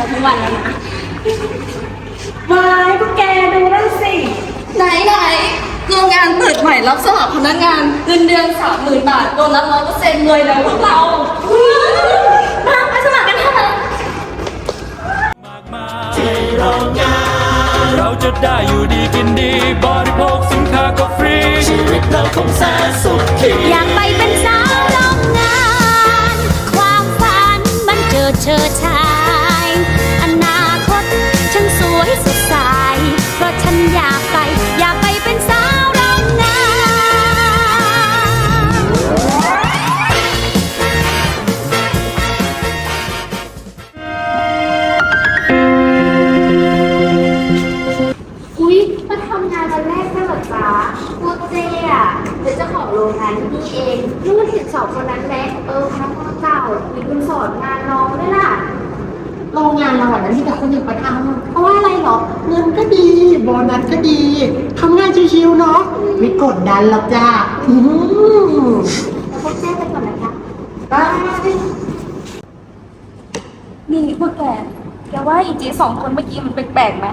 กันมาทั้งวันแล้วนะวายพวกแกดูนั่นสิ ไหนไหนโรงงานเปิดใหม่รับสมัครพนักงานเงินเดือนสามหมื่นบาทโดนัทร้อยเปอร์เซ็นต์เลยนะพวกเรามาไปสมัครกันเถอะเราจะได้อยู่ดีกินดี บริโภคสินค้าก็ฟรี ชีวิตเราคงแสนสุขีอยากไปเป็นสา รงงานที่นี่เองนู่นเห็นสองคนนั้นไหมเออพนักงานเก่ามีคนสอนงานน้องด้วยล่ะโรงงานเราอะนะที่แต่คนอย่างประทเพราะว่าอะไรหรอำเงินก็ดีโบนัสก็ดีทำงานชิวๆเนาะไม่กดดันหรอกจ้าอืมแล้วพวกเจ๊ไปก่อนนะคะบายนี่พวกแกแกว่าอีจีสองคนเมื่อกี้มันแปลกๆไหม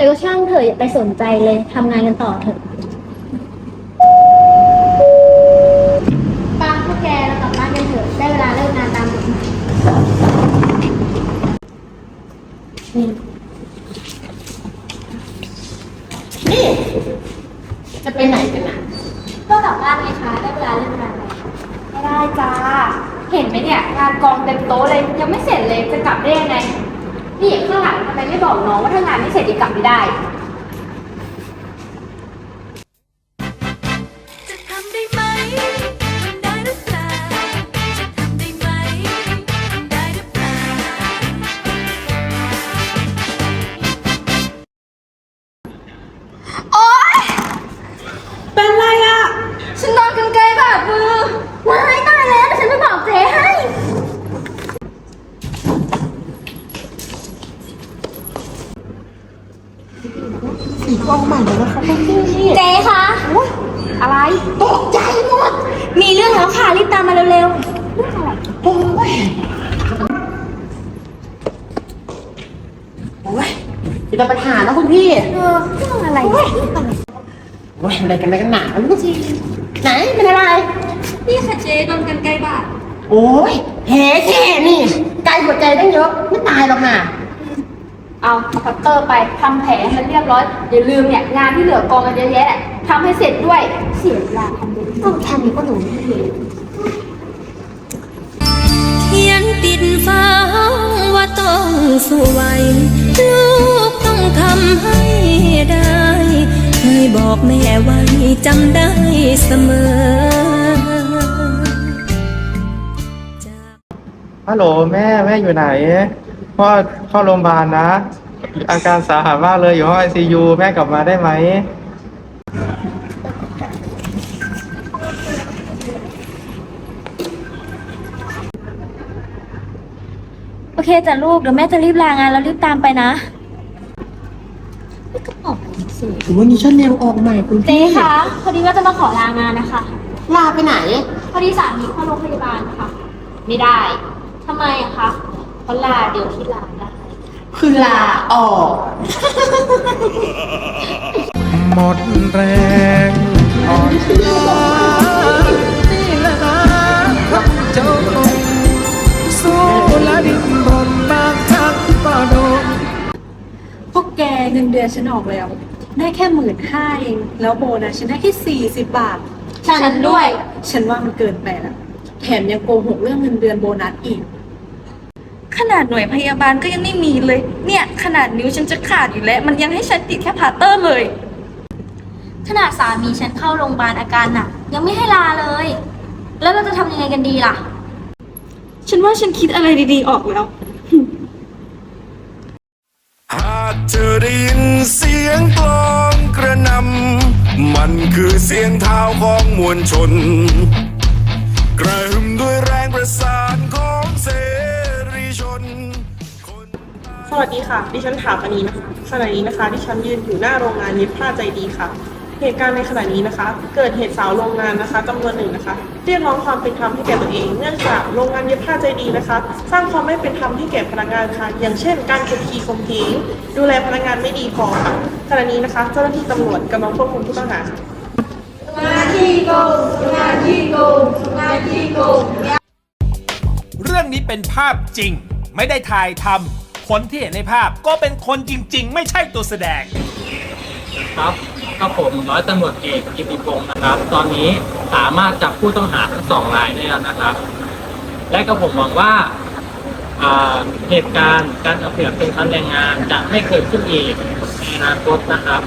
แต่ก็ช่างเถอะอย่าไปสนใจเลยทำงานกันต่อเถอะปังพวกแกเรากลับบ้านกันเถอะได้เวลาเลิกงานตามปกตินี่ จะไปไหนกันนะก็กลับบ้านไงคะได้เวลาเลิกงานแล้วไม่ได้จ้า เห็นไหมเนี่ยงานกองเต็มโต๊ะเลยยังไม่เสร็จเลยจะกลับได้ยังไง นี่ข้างหลังทำไมไม่บอกน้องว่าถ้างานไม่เสร็จจะกลับไม่ได้ แล้วค่ะรีบตามมาเร็วโอ้ยโอ้ยมีแต่ปัญหาแล้วคุณพี่ๆเออเรื่องอะไรโอ้ยอะไรกันอะไรกันหนาลูกจริงไหนเป็นอะไร นี่ค่ะเจ๊โดนกันไกลบาดโอ้ยแห่แค่นี่ไกลหัวใจตั้งเยอะไม่ตายหรอกนะ เอาเอาคัตเตอร์ไปทำแผลให้มันเรียบร้อยอย่าลืมเนี่ยงานที่เหลือกองกันเยอะแยะทำให้เสร็จด้วยเสียเวลาทำเลยต้องแค่นี้ก็หนูที่เขียนติดฟ้าว่าต้องสู้ไหวลูกต้องทำให้ได้เคยบอกแม่ไว้จำได้เสมอฮัลโหลแม่แม่อยู่ไหน พ่อเข้าโรงพยาบาลนะ อาการสาหัสมากเลยอยู่ห้องไอซียูแม่กลับมาได้ไหมโอเคจ้ะลูกเดี๋ยวแม่จะรีบลางานแล้วรีบตามไปนะถือวันนี้ฉันเรียงออกใหม่คุณเจ๊พี่คะพอดีว่าจะมาขอลางานนะคะ ลาไปไหน พอดีสามีเข้าโรงพยาบาลค่ะ ไม่ได้ทำไมอะคะ เพราะลาเดี๋ยวที่ลาได้ คือลาออก หมดแรงอ่อนล้านี่แหละนะเจ้าคงสู้และดิ้นรนบางครั้งก็โดนพวกแกเงินเดือนฉันออกแล้ว ได้แค่หมื่นห้าเอง แล้วโบนัสฉันได้แค่สี่สิบบาท ฉันด้วย ฉันว่ามันเกินไปแล้ว แถมยังโกหกเรื่องเงินเดือนโบนัสอีก ขนาดหน่วยพยาบาลก็ยังไม่มีเลย เนี่ยขนาดนิ้วฉันจะขาดอยู่แล้ว มันยังให้ฉันติดแค่พลาสเตอร์เลย ขนาดสามีฉันเข้าโรงพยาบาลอาการหนักยังไม่ให้ลาเลย แล้วเราจะทำยังไงกันดีล่ะ ฉันว่าฉันคิดอะไรดีๆออกแล้ว หากเธอได้ยินเสียงกลองกระหนำมันคือเสียงเท้าของมวลชน กระหึ่มด้วยแรงประสานของ สวัสดีค่ะ ดิฉันถามอันนี้นะคะขณะนี้นะคะ ดิฉันยืนอยู่หน้าโรงงานเย็บผ้าใจดีค่ะ เหตุการณ์ในขณะนี้นะคะ เกิดเหตุสาวโรงงานนะคะจำนวนหนึ่งนะคะ เรียกร้องความเป็นธรรมให้แก่ตัวเอง เนื่องจากโรงงานเย็บผ้าใจดีนะคะ สร้างความไม่เป็นธรรมให้แก่พนักงานค่ะ อย่างเช่น การกดขี่ข่มเหงดูแลพนักงานไม่ดีพอค่ะขณะนี้นะคะ เจ้าหน้าที่ตำรวจกำลังควบคุมผู้ต้องหาค่ะเรื่องนี้เป็นภาพจริง ไม่ได้ถ่ายทำ คนที่เห็นในภาพก็เป็นคนจริง ๆ ไม่ใช่ตัวแสดง ครับก็ผมร้อยตำรวจเอกกิติพงศ์นะครับ ตอนนี้สามารถจับผู้ต้องหาทั้งสองรายได้แล้วนะครับ และก็ผมหวังว่าอ่าเหตุการณ์การเอาเปรียบเป็นคันแรงงานจะไม่เกิดขึ้นอีกในอนาคตนะครับ